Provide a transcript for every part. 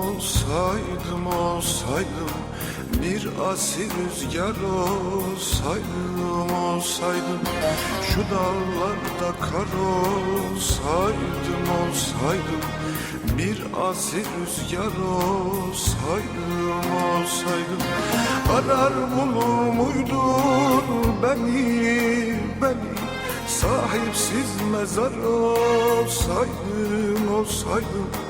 olsaydım olsaydım Bir asil rüzgar olsaydım olsaydım Şu dağlarda kar olsaydım olsaydım Bir asil rüzgar olsaydım olsaydım. Arar bulur muydun beni beni? Sahipsiz mezar olsaydım olsaydım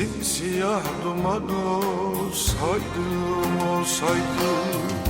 Simsiyah duman olsaydım olsaydım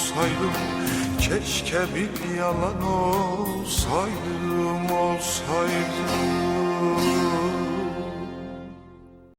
olsaydım Keşke bir yalan olsaydım olsaydım